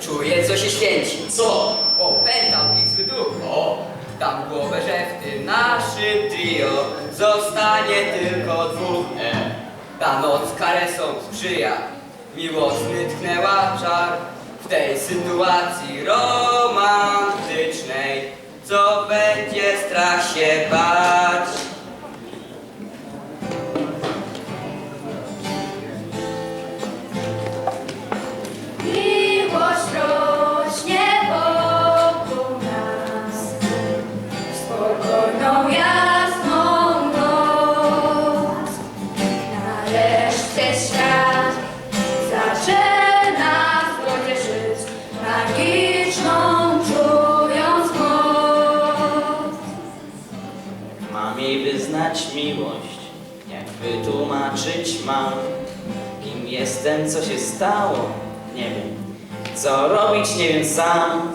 Czuję, co się święci. Co? Opętał ich zły duch. O, Dam głowę, że w tym naszym trio zostanie tylko dwóch. e, Ta noc karesom sprzyja, miłosny tknęła czar w tej sytuacji romantycznej, co będzie strach się bać. Spokojną, jasną noc. Nareszcie świat zaczyna w zgodzie żyć, magiczną czując moc. Mam jej wyznać miłość, jak wytłumaczyć mam, kim jestem, co się stało, nie wiem, co robić, nie wiem sam.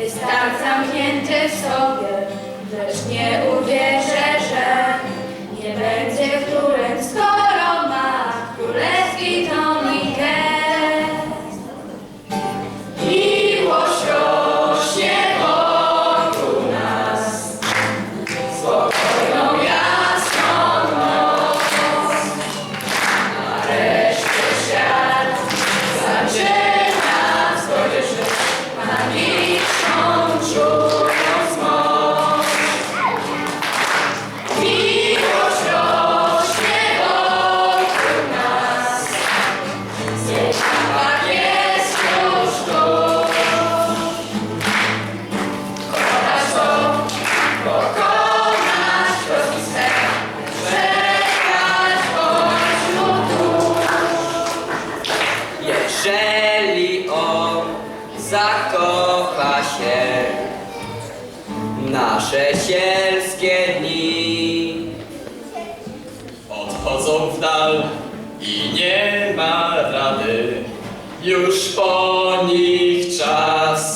Jest tak zamknięty w sobie, lecz nie uwierzę, Jeżeli on zakocha się nasze sielskie dni, odchodzą w dal i nie ma rady. Już po nich czas